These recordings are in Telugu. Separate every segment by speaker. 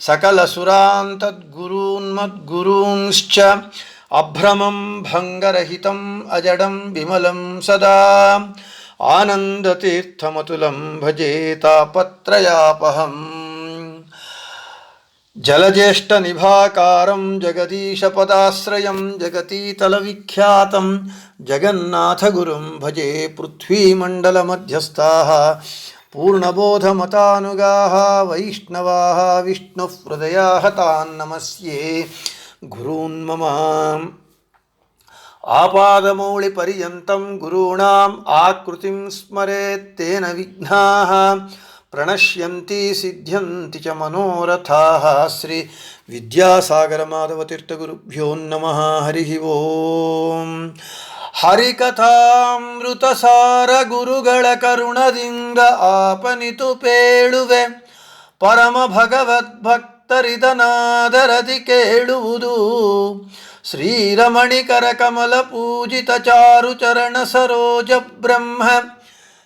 Speaker 1: सकलसुरान् तद्गुरून्मद्गुरूंश्च अभ्रमं भङ्गरहितम् अजडं विमलं सदा। आनन्दतीर्थमतुलं भजे तापत्रयापहम्। जलज्येष्ठनिभाकारं जगदीशपदाश्रयं जगतीतलविख्यातं जगन्नाथगुरुं भजे पृथ्वीमण्डलमध्यस्थाः। पूर्णबोधमतानुगाः वैष्णवाः विष्णुहृदयाः तान् नमस्ये गुरून् मम आपादमौलिपर्यन्तं गुरूणाम् आकृतिं स्मरेत्तेन विघ्नाः प्रणश्यन्ति सिद्ध्यन्ति च मनोरथाः श्री विद्यासागरमाधवतीर्थगुरुभ्यो नमः हरिः ಓಂ ಹರಿಕಥಾಮೃತಸಾರ ಗುರುಗಳ ಕರುಣದಿಂದ ಆಪನಿತು ಪೇಳುವೆ ಪರಮ ಭಗವದ್ಭಕ್ತರಿದನಾದರದಿ ಕೇಳುವುದು ಶ್ರೀರಮಣಿಕರ ಕಮಲ ಪೂಜಿತ ಚಾರು ಚರಣ ಸರೋಜ ಬ್ರಹ್ಮ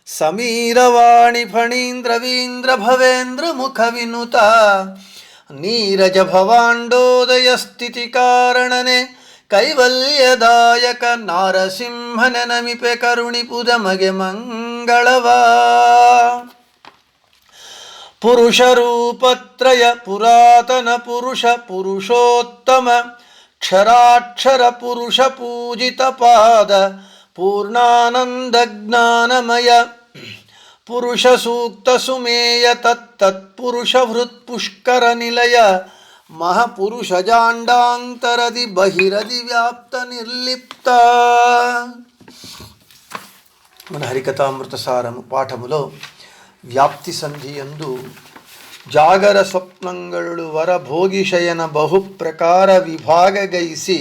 Speaker 1: ಸಮೀರವಾಣಿ ಫಣೀಂದ್ರವೀಂದ್ರ ಭವೇಂದ್ರ ಮುಖ ವಿನುತ ನೀರಜ ಭವಾಂಡೋದಯ ಸ್ಥಿತಿ ಕಾರಣನೆ ಕೈವಲ್ಯದಾಯಕ ನಾರಸಿಂಹನ ನಮಿಪೆ ಕರುಣಿಪುದ ಮಗೆ ಮಂಗಳವ. ಪುರುಷ ರೂಪತ್ರಯ ಪುರಾತನ ಪುರುಷ ಪುರುಷೋತ್ತಮ ಕ್ಷರಾಕ್ಷರ ಪುರುಷ ಪೂಜಿತ ಪಾದ ಪೂರ್ಣಾನಂದ ಜ್ಞಾನಮಯ ಪುರುಷ ಸೂಕ್ತ ಸುಮೇಯ ತತ್ತತ್ಪುರುಷ ಹೃತ್ಪುಷ್ಕರ ನಿಲಯ ಮಹಾಪುರುಷ ಜಾಂಡಾಂತರದಿ ಬಹಿರದಿ ವ್ಯಾಪ್ತ నిర్లిప్త మన హరికథామృత సారము పాఠములో వ్యాప్తి సంధియందు జాగర స్వప్నంగళు వర భోగిషయన బహుప్రಕಾರ ವಿಭಾಗಗೈಸಿ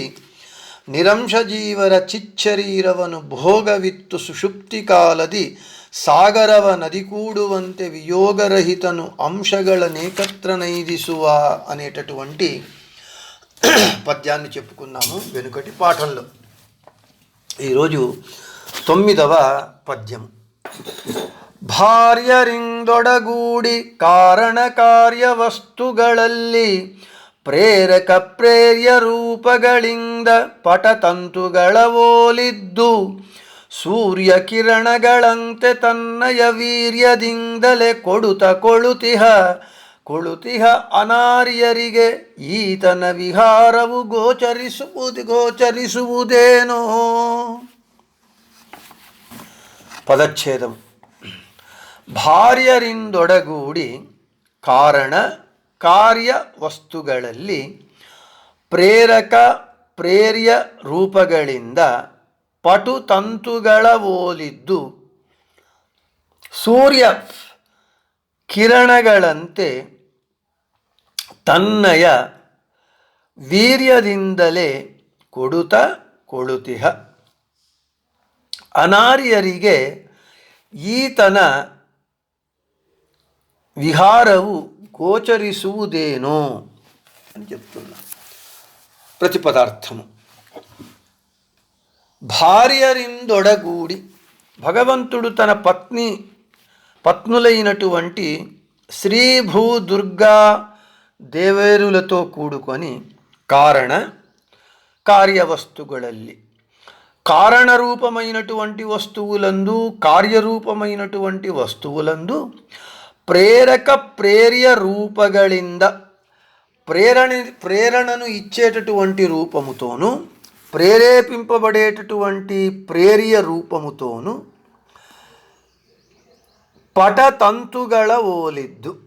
Speaker 1: ನಿರಂಶ ಜೀವರ ಚಿಚ್ಚರೀರವನು ಭೋಗವಿತ್ತು ಸುಷುಪ್ತಿ ಕಾಲದಿ ಸಾಗರವ ನದಿ ಕೂಡುವಂತೆ ವಿಯೋಗರಹಿತನು అంశగళనేకత్ర నైదిసువ అనేటటువంటి పద్యాన్ని చెప్పుకున్నాము వెనుకటి పాఠంలో ఈరోజు తొమ్మిదవ పద్యం ಭಾರ್ಯರಿಂದೊಡಗೂಡಿ ಕಾರಣ ಕಾರ್ಯವಸ್ತುಗಳಲ್ಲಿ ಪ್ರೇರಕ ಪ್ರೇರ್ಯ ರೂಪಗಳಿಂದ ಪಟತಂತುಗಳ ಓಲಿದ್ದು ಸೂರ್ಯ ಕಿರಣಗಳಂತೆ ತನ್ನಯ ವೀರ್ಯದಿಂದಲೇ ಕೊಡುತ ಕೊಳುತಿಹ ಕೊಳುತಿಹ ಅನಾರ್ಯರಿಗೆ ಈತನ ವಿಹಾರವು ಗೋಚರಿಸುವುದು, ಗೋಚರಿಸುವುದೇನೋ. ಪದಚ್ಛೇದಂ ಭಾರ್ಯರಿಂದೊಡಗೂಡಿ ಕಾರಣ ಕಾರ್ಯ ವಸ್ತುಗಳಲ್ಲಿ ಪ್ರೇರಕ ಪ್ರೇರ್ಯ ರೂಪಗಳಿಂದ ಪಟು ತಂತುಗಳ ಓಲಿದ್ದು ಸೂರ್ಯ ಕಿರಣಗಳಂತೆ ತನ್ನಯ ವೀರ್ಯದಿಂದಲೇ ಕೊಡುತ ಕೊಡುತಿಹ. ಅನಾರ್ಯರಿಗೆ ಈತನ ವಿಹಾರವು ಗೋಚರಿಸುವುದೇನೋ ಅಂತ భార్యరిందొడగూడి భగవంతుడు తన పత్ని పత్నులైనటువంటి శ్రీభూ దుర్గా దేవేరులతో కూడుకొని కారణ ಕಾರಣ కారణ కారణరూపమైనటువంటి వస్తువులందు కార్యరూపమైనటువంటి వస్తువులందు ప్రేరక ప్రేర్య రూపగళింద ప్రేరణ ప్రేరణను ఇచ్చేటటువంటి రూపముతోనూ ప్రేరేపింపబడేటటువంటి ప్రేరియ రూపముతోను పటతంతుగల ఓలిద్దు.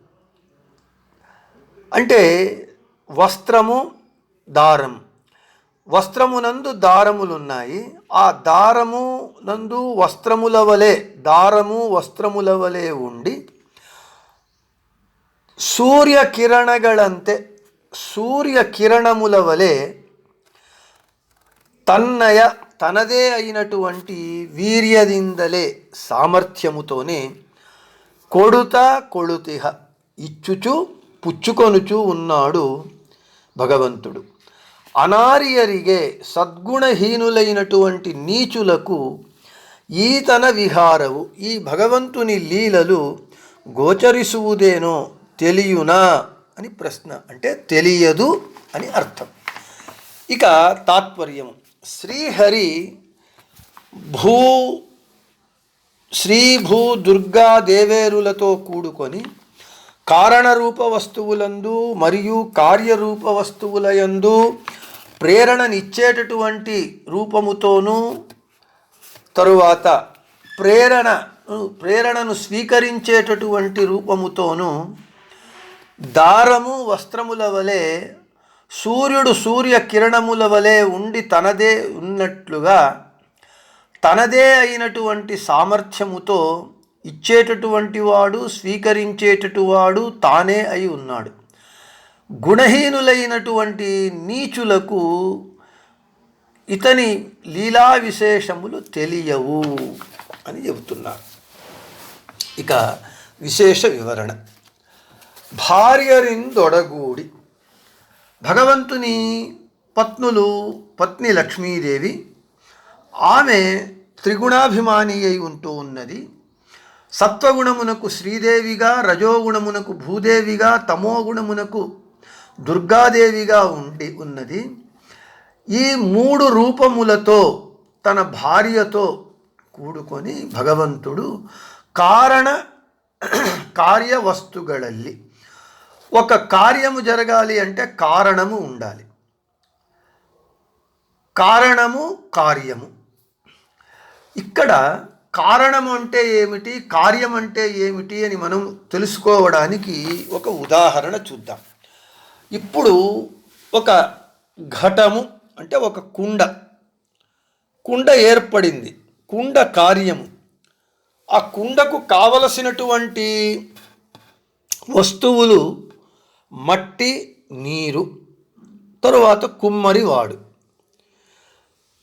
Speaker 1: అంటే వస్త్రము దారం. వస్త్రమునందు దారములున్నాయి. ఆ దారము నందు వస్త్రముల వలె దారము వస్త్రముల వలె ఉండి సూర్యకిరణగలంతే సూర్యకిరణముల వలె తన్నయ తనదే అయినటువంటి వీర్యదిందలే సామర్థ్యముతోనే కొడుత కొడుతిహ ఇచ్చుచు పుచ్చుకొనుచు ఉన్నాడు భగవంతుడు. అనార్యరిగే సద్గుణహీనులైనటువంటి నీచులకు ఈతన విహారవు ఈ భగవంతుని లీలలు గోచరిసువుదేనో తెలియునా అని ప్రశ్న. అంటే తెలియదు అని అర్థం. ఇక తాత్పర్యము. శ్రీహరి భూ శ్రీ భూ దుర్గా దేవేరులతో కూడుకొని కారణరూప వస్తువులందు మరియు కార్యరూప వస్తువులయందు ప్రేరణనిచ్చేటటువంటి రూపముతోనూ తరువాత ప్రేరణ ప్రేరణను స్వీకరించేటటువంటి రూపముతోనూ దారము వస్త్రముల వలె సూర్యుడు సూర్య కిరణముల వలె ఉండి తనదే ఉన్నట్లుగా తనదే అయినటువంటి సామర్థ్యముతో ఇచ్చేటటువంటి వాడు స్వీకరించేటటువాడు తానే అయి ఉన్నాడు. గుణహీనులైనటువంటి నీచులకు ఇతని లీలా విశేషములు తెలియవు అని చెబుతున్నారు. ఇక విశేష వివరణ. భార్యరిందొడగూడి భగవంతుని పత్నులు పత్ని లక్ష్మీదేవి ఆమె త్రిగుణాభిమాని అయి ఉంటూ ఉన్నది. సత్వగుణమునకు శ్రీదేవిగా రజోగుణమునకు భూదేవిగా తమోగుణమునకు దుర్గాదేవిగా ఉండి ఉన్నది. ఈ మూడు రూపములతో తన భార్యతో కూడుకొని భగవంతుడు కారణ కార్యవస్తుగళల్లి. ఒక కార్యము జరగాలి అంటే కారణము ఉండాలి. కారణము కార్యము. ఇక్కడ కారణం అంటే ఏమిటి కార్యం అంటే ఏమిటి అని మనం తెలుసుకోవడానికి ఒక ఉదాహరణ చూద్దాం. ఇప్పుడు ఒక ఘటము అంటే ఒక కుండ. కుండ ఏర్పడింది. కుండ కార్యము. ఆ కుండకు కావలసినటువంటి వస్తువులు మట్టి నీరు తరువాత కుమ్మరివాడు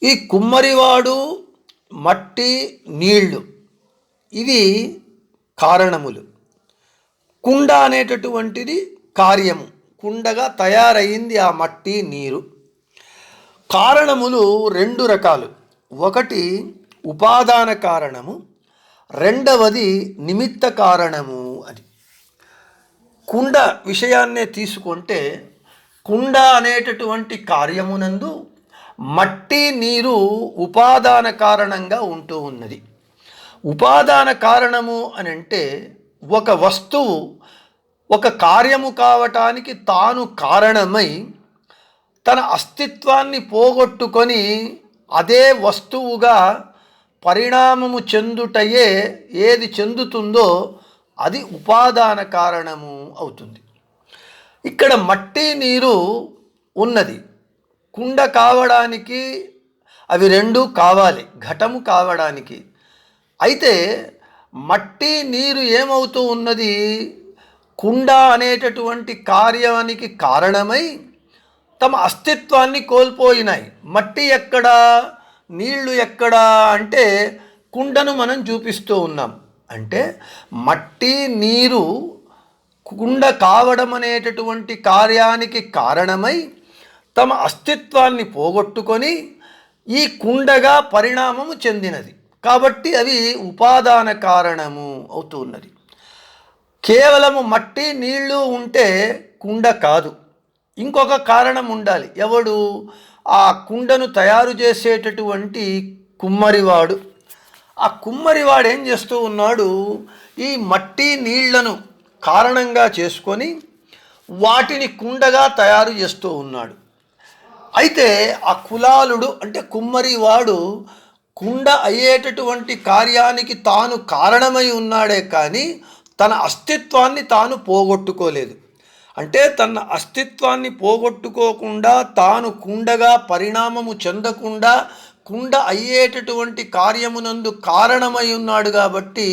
Speaker 1: ఈ కుమ్మరివాడు మట్టి నీళ్ళు ఇవి కారణములు. కుండ అనేటటువంటిది కార్యము. కుండగా తయారయింది ఆ మట్టి నీరు. కారణములు రెండు రకాలు. ఒకటి ఉపాదాన కారణము రెండవది నిమిత్త కారణము అని. కుండ విషయాన్నే తీసుకుంటే కుండ అనేటటువంటి కార్యమునందు మట్టి నీరు ఉపాదాన కారణంగా ఉంటూ ఉన్నది. ఉపాదాన కారణము అని అంటే ఒక వస్తువు ఒక కార్యము కావటానికి తాను కారణమై తన అస్తిత్వాన్ని పోగొట్టుకొని అదే వస్తువుగా పరిణామము చెందుటయే ఏది చెందుతుందో అది ఉపాదాన కారణము అవుతుంది. ఇక్కడ మట్టి నీరు ఉన్నది. కుండ కావడానికి అవి రెండు కావాలి ఘటము కావడానికి. అయితే మట్టి నీరు ఏమవుతూ ఉన్నది? కుండ అనేటటువంటి కార్యానికి కారణమై తమ అస్తిత్వాన్ని కోల్పోయినాయి. మట్టి ఎక్కడా? నీళ్ళు ఎక్కడా? అంటే కుండను మనం చూపిస్తూ ఉన్నాం. అంటే మట్టి నీరు కుండ కావడం అనేటటువంటి కార్యానికి కారణమై తమ అస్తిత్వాన్ని పోగొట్టుకొని ఈ కుండగా పరిణామము చెందినది. కాబట్టి అవి ఉపాదాన కారణము అవుతున్నది. కేవలము మట్టి నీళ్ళు ఉంటే కుండ కాదు. ఇంకొక కారణం ఉండాలి. ఎవడు ఆ కుండను తయారు చేసేటటువంటి కుమ్మరివాడు ఆ కుమ్మరివాడు ఏం చేస్తూ ఉన్నాడు? ఈ మట్టి నీళ్ళను కారణంగా చేసుకొని వాటిని కుండగా తయారు చేస్తూ ఉన్నాడు. అయితే ఆ కులాలుడు అంటే కుమ్మరివాడు కుండ అయ్యేటటువంటి కార్యానికి తాను కారణమై ఉన్నాడే కానీ తన అస్తిత్వాన్ని తాను పోగొట్టుకోలేదు. అంటే తన అస్తిత్వాన్ని పోగొట్టుకోకుండా తాను కుండగా పరిణామము చెందకుండా కుండ అయ్యేటటువంటి కార్యమునందు కారణమై ఉన్నాడు కాబట్టి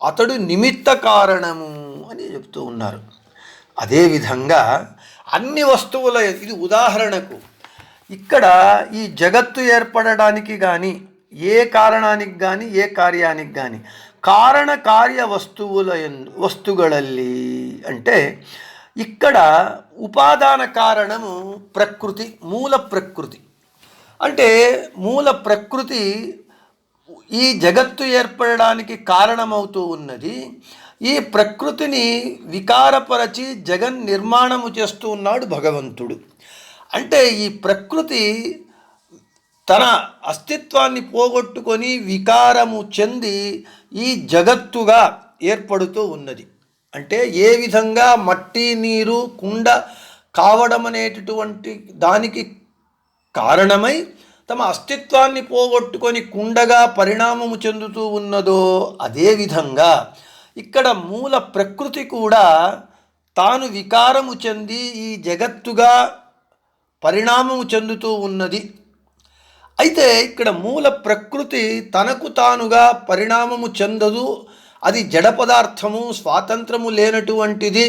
Speaker 1: అతడు నిమిత్త కారణము అని చెప్తూ ఉన్నారు. అదేవిధంగా అన్ని వస్తువుల ఇది ఉదాహరణకు ఇక్కడ ఈ జగత్తు ఏర్పడడానికి కానీ ఏ కారణానికి కానీ ఏ కార్యానికి కానీ కారణ కార్య వస్తువుల వస్తువులల్లి అంటే ఇక్కడ ఉపాదాన కారణము ప్రకృతి మూల ప్రకృతి. అంటే మూల ప్రకృతి ఈ జగత్తు ఏర్పడడానికి కారణమవుతూ ఉన్నది. ఈ ప్రకృతిని వికారపరచి జగన్ నిర్మాణము చేస్తూ ఉన్నాడు భగవంతుడు. అంటే ఈ ప్రకృతి తన అస్తిత్వాన్ని పోగొట్టుకొని వికారము చెంది ఈ జగత్తుగా ఏర్పడుతూ ఉన్నది. అంటే ఏ విధంగా మట్టి నీరు కుండ కావడం అనేటటువంటి దానికి కారణమై తమ అస్తిత్వాన్ని పోగొట్టుకొని కుండగా పరిణామము చెందుతూ ఉన్నదో అదేవిధంగా ఇక్కడ మూల ప్రకృతి కూడా తాను వికారము చెంది ఈ జగత్తుగా పరిణామము చెందుతూ ఉన్నది. అయితే ఇక్కడ మూల ప్రకృతి తనకు తానుగా పరిణామము చెందదు. అది జడ పదార్థము స్వాతంత్రము లేనటువంటిది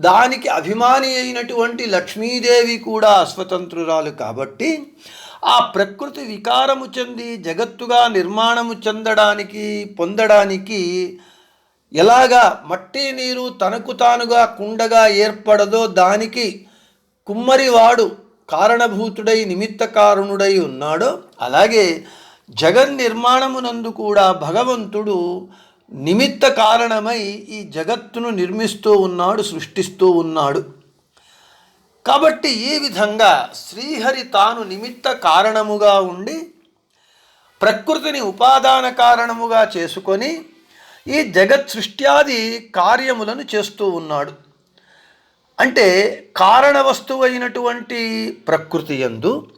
Speaker 1: దానికి అభిమాని అయినటువంటి లక్ష్మీదేవి కూడా అస్వతంత్రురాలు కాబట్టి ఆ ప్రకృతి వికారము చెంది జగత్తుగా నిర్మాణము చెందడానికి పొందడానికి ఎలాగా మట్టి నీరు తనకు తానుగా కుండగా ఏర్పడదో దానికి కుమ్మరివాడు కారణభూతుడై నిమిత్త కారణుడై ఉన్నాడో అలాగే జగన్ నిర్మాణమునందు కూడా భగవంతుడు నిమిత్త కారణమై ఈ జగత్తును నిర్మిస్తూ ఉన్నాడు సృష్టిస్తూ ఉన్నాడు. కాబట్టి ఈ విధంగా శ్రీహరి తాను నిమిత్త కారణముగా ఉండి ప్రకృతిని ఉపాదాన కారణముగా చేసుకొని ఈ జగత్ సృష్ట్యాది కార్యములను చేస్తూ ఉన్నాడు. అంటే కారణ వస్తువైనటువంటి ప్రకృతి యందు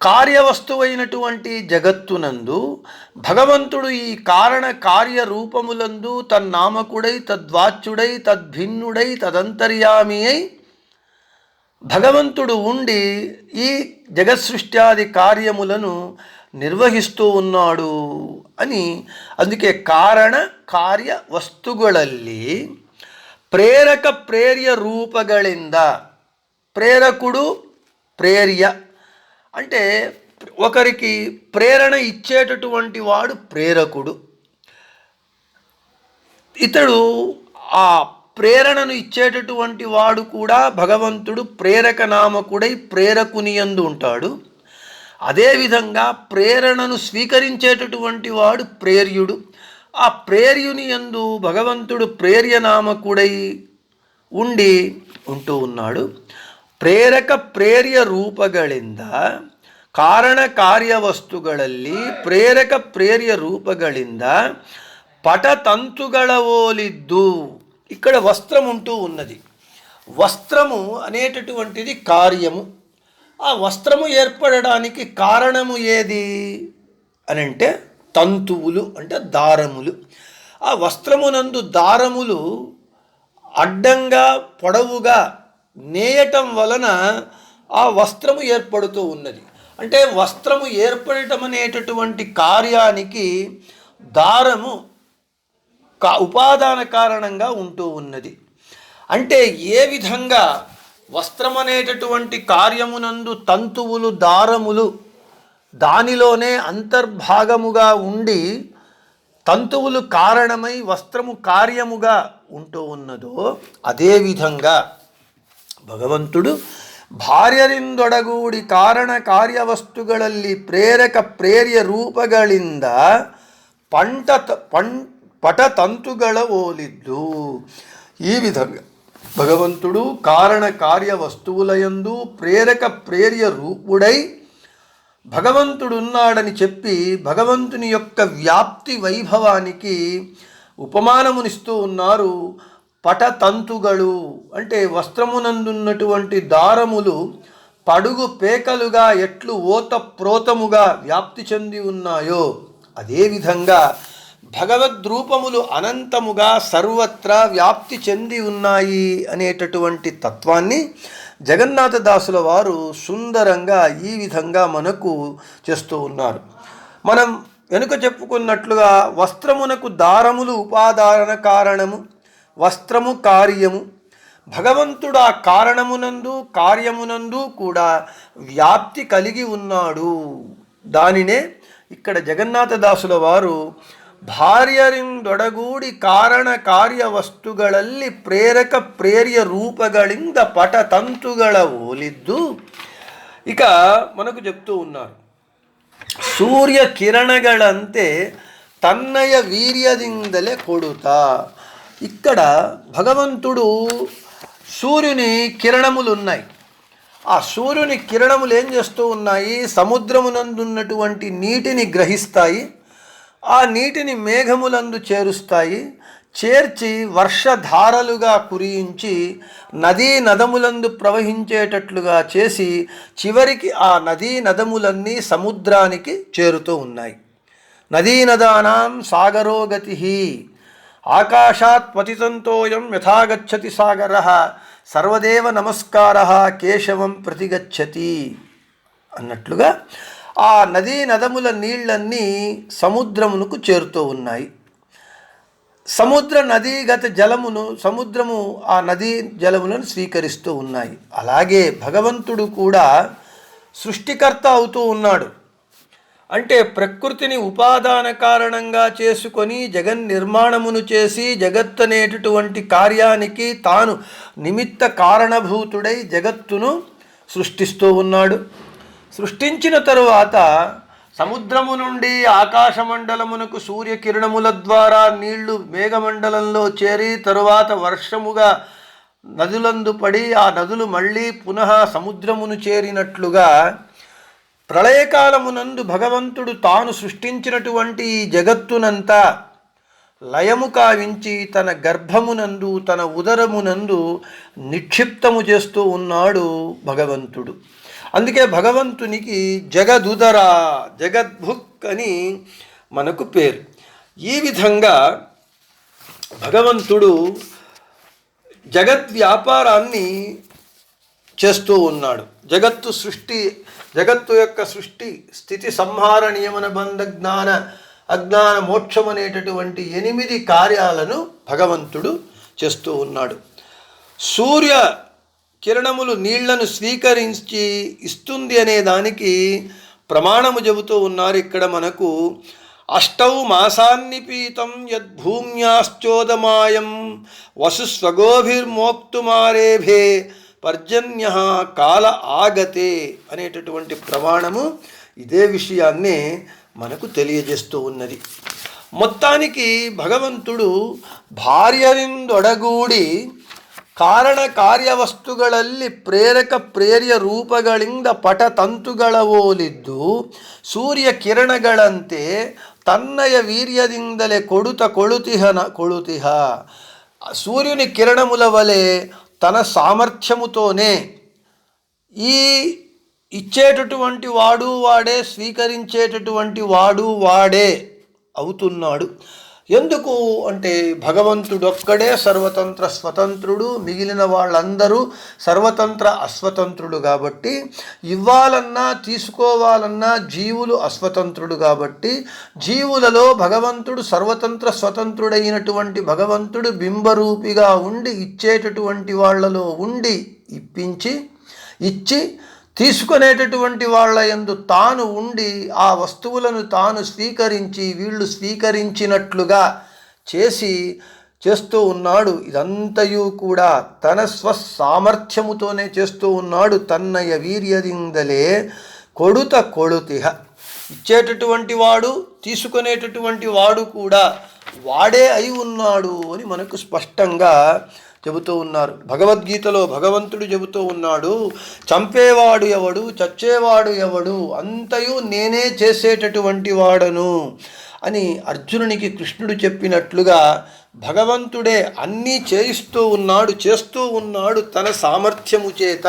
Speaker 1: కార్యవస్తువైనటువంటి జగత్తునందు భగవంతుడు ఈ కారణ కార్యరూపములందు తన్నామకుడై తద్వాచ్యుడై తద్భిన్నుడై తదంతర్యామి అయి భగవంతుడు ఉండి ఈ జగత్సృష్ట్యాది కార్యములను నిర్వహిస్తూ ఉన్నాడు అని అందుకే కారణ ಕಾರ್ಯ ವಸ್ತುಗಳಲ್ಲಿ ಪ್ರೇರಕ ಪ್ರೇರ್ಯ ರೂಪಗಳಿಂದ ಪ್ರೇರಕುಡು ಪ್ರೇರ್ಯ అంటే ఒకరికి ప్రేరణ ఇచ్చేటటువంటి వాడు ప్రేరకుడు ఇతడు ఆ ప్రేరణను ఇచ్చేటటువంటి వాడు కూడా భగవంతుడు ప్రేరక నామకుడై ప్రేరకుని యందు ఉంటాడు అదేవిధంగా ప్రేరణను స్వీకరించేటటువంటి వాడు ప్రేర్యుడు ఆ ప్రేర్యుని యందు భగవంతుడు ప్రేర్యనామకుడై ఉండి ఉంటూ ఉన్నాడు ಪ್ರೇರಕ ಪ್ರೇರ್ಯ ರೂಪಗಳಿಂದ ಕಾರಣ ಕಾರ್ಯವಸ್ತುಗಳಲ್ಲಿ ಪ್ರೇರಕ ಪ್ರೇರ್ಯ ರೂಪಗಳಿಂದ పటతంతుగళ ఓలిద్దు ఇక్కడ వస్త్రం ఉంటూ ఉన్నది వస్త్రము అనేటటువంటిది కార్యము ఆ వస్త్రము ఏర్పడడానికి కారణము ఏది అని అంటే తంతువులు అంటే దారములు ఆ వస్త్రమునందు దారములు అడ్డంగా పొడవుగా నేయటం వలన ఆ వస్త్రము ఏర్పడుతూ ఉన్నది అంటే వస్త్రము ఏర్పడటం అనేటటువంటి కార్యానికి దారము కా ఉపాదాన కారణంగా ఉంటూ ఉన్నది. అంటే ఏ విధంగా వస్త్రం అనేటటువంటి కార్యమునందు తంతువులు దారములు దానిలోనే అంతర్భాగముగా ఉండి తంతువులు కారణమై వస్త్రము కార్యముగా ఉంటూ ఉన్నదో అదేవిధంగా భగవంతుడు ಭಾರ್ಯರಿಂದೊಡಗೂಡಿ ಕಾರಣ ಕಾರ್ಯವಸ್ತುಗಳಲ್ಲಿ ಪ್ರೇರಕ ಪ್ರೇರ್ಯ ರೂಪಗಳಿಂದ ಪಂಟ ಪಂ ಪಟತಂತುಗಳ ಓಲಿದ್ದು ఈ విధంగా భగవంతుడు కారణ కార్య వస్తువులయందు ప్రేరక ప్రేర్య రూపుడై భగవంతుడున్నాడని చెప్పి భగవంతుని యొక్క వ్యాప్తి వైభవానికి ఉపమానమునిస్తూ ఉన్నారు పటతంతుగలు అంటే వస్త్రమునందున్నటువంటి దారములు పడుగు పేకలుగా ఎట్లు ఓత ప్రోతముగా వ్యాప్తి చెంది ఉన్నాయో అదేవిధంగా భగవద్రూపములు అనంతముగా సర్వత్రా వ్యాప్తి చెంది ఉన్నాయి అనేటటువంటి తత్వాన్ని జగన్నాథదాసుల వారు సుందరంగా ఈ విధంగా మనకు చేస్తూ ఉన్నారు. మనం వెనుక చెప్పుకున్నట్లుగా వస్త్రమునకు దారములు ఉపాదారణ కారణము వస్త్రము కార్యము భగవంతుడు ఆ కారణమునందు ಕೂಡ ವ್ಯಾಪ್ತಿ ಕಲಿಗಿ కలిగి ఉన్నాడు దానినే ఇక్కడ ಜಗನ್ನಾಥದಾಸುಲ ವಾರು ಭಾರ್ಯರಿಂದೊಡಗೂಡಿ ಕಾರಣ ಕಾರ್ಯ ವಸ್ತುಗಳಲ್ಲಿ ಪ್ರೇರಕ ಪ್ರೇರ್ಯ ರೂಪಗಳಿಂದ ಪಟ ತಂತುಗಳ ಓಲಿದ್ದು ಈಗ ಮನಕು చెప్తూ ಉನ್ನಾರು. ಸೂರ್ಯ ಕಿರಣಗಳಂತೆ ತನ್ನಯ ವೀರ್ಯದಿಂದಲೇ ಕೊಡುತ್ತಾ ఇక్కడ భగవంతుడు సూర్యుని కిరణములు ఉన్నాయి ఆ సూర్యుని కిరణములు ఏం చేస్తూ ఉన్నాయి? సముద్రమునందున్నటువంటి నీటిని గ్రహిస్తాయి. ఆ నీటిని మేఘములందు చేరుస్తాయి. చేర్చి వర్షధారలుగా కురియించి నదీ నదములందు ప్రవహించేటట్లుగా చేసి చివరికి ఆ నదీ నదములన్నీ సముద్రానికి చేరుతూ ఉన్నాయి. నదీ నదానాం ఆకాశాత్ పతితంతోయం యథాగచ్చతి సాగర సర్వదేవ నమస్కార కేశవం ప్రతిగచ్చతి. అన్నట్లుగా ఆ నదీ నదముల నీళ్ళన్నీ సముద్రమునకు చేరుతూ ఉన్నాయి. సముద్ర నదీగత జలమును సముద్రము ఆ నదీ జలములను స్వీకరిస్తూ ఉన్నాయి. అలాగే భగవంతుడు కూడా సృష్టికర్త అవుతూ ఉన్నాడు. అంటే ప్రకృతిని ఉపాదాన కారణంగా చేసుకొని జగన్ నిర్మాణమును చేసి జగత్ అనేటటువంటి కార్యానికి తాను నిమిత్త కారణభూతుడై జగత్తును సృష్టిస్తూ ఉన్నాడు. సృష్టించిన తరువాత సముద్రము నుండి ఆకాశమండలమునకు సూర్యకిరణముల ద్వారా నీళ్ళు మేఘమండలంలో చేరి తరువాత వర్షముగా నదులందు పడి ఆ నదులు మళ్ళీ పునః సముద్రమును చేరినట్లుగా ప్రళయకాలమునందు భగవంతుడు తాను సృష్టించినటువంటి ఈ జగత్తునంతా లయము కావించి తన గర్భమునందు తన ఉదరమునందు నిక్షిప్తము చేస్తూ ఉన్నాడు భగవంతుడు. అందుకే భగవంతునికి జగదుదర జగద్భుక్ అని మనకు పేరు. ఈ విధంగా భగవంతుడు జగద్వ్యాపారాన్ని చేస్తూ ఉన్నాడు. జగత్తు సృష్టి జగత్తు యొక్క సృష్టి స్థితి సంహార నియమన బంధ జ్ఞాన అజ్ఞాన మోక్షం అనేటటువంటి ఎనిమిది కార్యాలను భగవంతుడు చేస్తూ ఉన్నాడు. సూర్య కిరణములు నీళ్ళను స్వీకరించి ఇస్తుంది అనే దానికి ప్రమాణము చెబుతూ ఉన్నారు ఇక్కడ మనకు. అష్టౌ మాసాన్నిపీతం యద్భూమ్యాశ్చోదమాయం వసుస్వగోభిర్మోక్తుమారేభే పర్జన్య ಕಾಲ ఆగతే అనేటటువంటి ప్రమాణము ఇదే విషయాన్నే మనకు తెలియజేస్తూ ఉన్నది మొత్తానికి భగవంతుడు భార్యರಿಂದೊಡಗೂಡಿ ಕಾರಣ ಕಾರ್ಯವಸ್ತುಗಳಲ್ಲಿ ಪ್ರೇರಕ ಪ್ರೇರ್ಯ ರೂಪಗಳಿಂದ ಪಟತಂತುಗಳ ಓಲಿದ್ದು ಸೂರ್ಯ ಕಿರಣಗಳಂತೆ ತನ್ನಯ ವೀರ್ಯದಿಂದಲೇ ಕೊಡುತ ಕೊಳುತಿಹನ ಕೊಳುತಿಹ. ಸೂರ್ಯನ ಕಿರಣಮುಲವಲೆ తన సామర్థ్యముతోనే ఈ ఇచ్చేటటువంటి వాడు వాడే స్వీకరించేటటువంటి వాడు వాడే అవుతున్నాడు. ఎందుకు అంటే భగవంతుడొక్కడే సర్వతంత్ర స్వతంత్రుడు మిగిలిన వాళ్ళందరూ సర్వతంత్ర అస్వతంత్రుడు కాబట్టి ఇవ్వాలన్నా తీసుకోవాలన్నా జీవులు అస్వతంత్రుడు కాబట్టి జీవులలో భగవంతుడు సర్వతంత్ర స్వతంత్రుడైనటువంటి భగవంతుడు బింబరూపిగా ఉండి ఇచ్చేటటువంటి వాళ్ళలో ఉండి ఇప్పించి ఇచ్చి తీసుకునేటటువంటి వాళ్ళ ఎందు తాను ఉండి ఆ వస్తువులను తాను స్వీకరించి వీళ్ళు స్వీకరించినట్లుగా చేసి చేస్తూ ఉన్నాడు. ఇదంతయు కూడా తన స్వసామర్థ్యముతోనే చేస్తూ ఉన్నాడు. తన్నయ వీర్యదిందలే కొడుత కొడుతిహ. ఇచ్చేటటువంటి వాడు తీసుకునేటటువంటి వాడు కూడా వాడే అయి ఉన్నాడు అని మనకు స్పష్టంగా చెబుతూ ఉన్నారు. భగవద్గీతలో భగవంతుడు చెబుతూ ఉన్నాడు చంపేవాడు ఎవడు చచ్చేవాడు ఎవడు అంతయు నేనే చేసేటటువంటి వాడను అని అర్జునునికి కృష్ణుడు చెప్పినట్లుగా భగవంతుడే అన్నీ చేయిస్తూ ఉన్నాడు చేస్తూ ఉన్నాడు తన సామర్థ్యము చేత.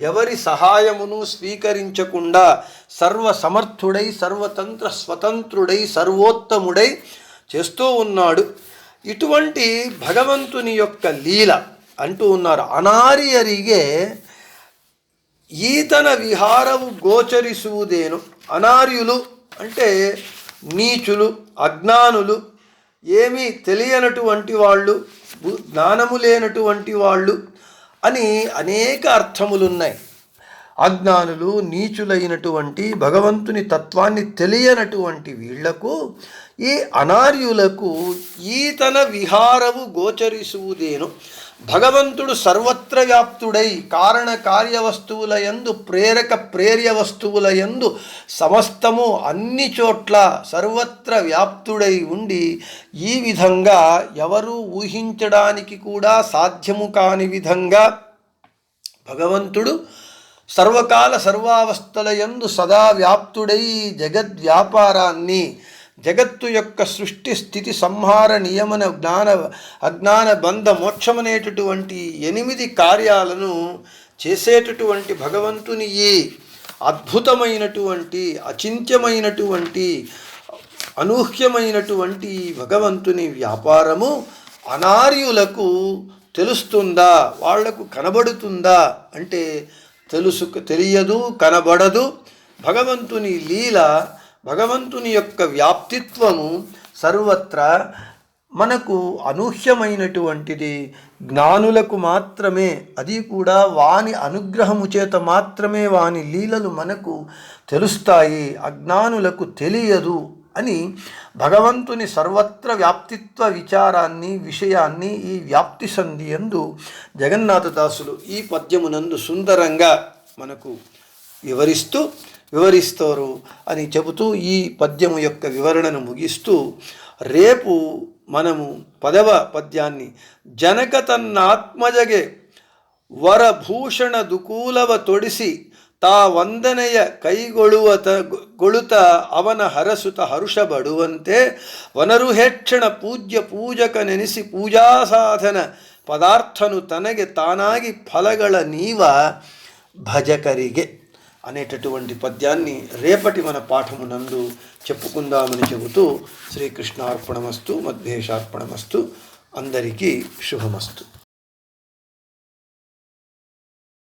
Speaker 1: ఎవరి సహాయమును స్వీకరించకుండా సర్వ సమర్థుడై సర్వతంత్ర స్వతంత్రుడై సర్వోత్తముడై చేస్తూ ఉన్నాడు. ఇటువంటి భగవంతుని యొక్క లీల అంటూ ఉన్నారు. ಅನಾರ್ಯರಿಗೆ ఈతన విహారము గోచరిసువుదేను. అనార్యులు అంటే నీచులు అజ్ఞానులు ఏమీ తెలియనటువంటి వాళ్ళు జ్ఞానము లేనటువంటి వాళ్ళు అని అనేక అర్థములున్నాయి. అజ్ఞానులు నీచులైనటువంటి భగవంతుని తత్వాన్ని తెలియనటువంటి వీళ్ళకు ఈ అనార్యులకు ఈతన విహారము గోచరిసువుదేను. భగవంతుడు సర్వత్ర వ్యాప్తుడై కారణ కార్యవస్తువుల యందు ప్రేరక ప్రేర్య వస్తువుల యందు సమస్తము అన్ని చోట్ల సర్వత్ర వ్యాప్తుడై ఉండి ఈ విధంగా ఎవరు ఊహించడానికి కూడా సాధ్యము కాని విధంగా భగవంతుడు సర్వకాల సర్వావస్థల యందు సదా వ్యాప్తుడై జగద్వ్యాపారాన్ని జగత్తు యొక్క సృష్టి స్థితి సంహార నియమన జ్ఞాన అజ్ఞాన బంధ మోక్షమనేటటువంటి ఎనిమిది కార్యాలను చేసేటటువంటి భగవంతుని ఈ అద్భుతమైనటువంటి అచింత్యమైనటువంటి అనూహ్యమైనటువంటి భగవంతుని వ్యాపారము అనార్యులకు తెలుస్తుందా? వాళ్ళకు కనబడుతుందా? అంటే తెలుసు తెలియదు కనబడదు. భగవంతుని లీల భగవంతుని యొక్క వ్యాప్తిత్వము సర్వత్రా మనకు అనూహ్యమైనటువంటిది. జ్ఞానులకు మాత్రమే అది కూడా వాని అనుగ్రహము చేత మాత్రమే వాని లీలలు మనకు తెలుస్తాయి. అజ్ఞానులకు తెలియదు. అని భగవంతుని సర్వత్ర వ్యాప్తిత్వ విచారాన్ని విషయాన్ని ఈ వ్యాప్తి సంధి ఎందు జగన్నాథదాసులు ఈ పద్యమునందు సుందరంగా మనకు వివరిస్తూ వివరిస్తారు అని చెబుతూ ఈ పద్యము యొక్క వివరణను ముగిస్తూ రేపు మనము పదవ పద్యాన్ని జనక తన్నాత్మజగే వరభూషణ దుకూలవ తొడిసి ತಾ ವಂದನೆಯ ಕೈಗೊಳ್ಳುವತ ಗೊಳುತ ಅವನ ಹರಸುತ ಹರುಷ ಬಡುವಂತೆ ವನರು ಹೆಚ್ಚಣ ಪೂಜ್ಯ ಪೂಜಕ ನೆನೆಸಿ ಪೂಜಾ ಸಾಧನ ಪದಾರ್ಥನು ತನಗೆ ತಾನಾಗಿ ಫಲಗಳ ನೀವ భజకరిగే అనేటటువంటి పద్యాన్ని రేపటి మన పాఠమునందు చెప్పుకుందామని చెబుతూ శ్రీకృష్ణార్పణమస్తు మధ్యేషార్పణమస్తు అందరికీ శుభమస్తు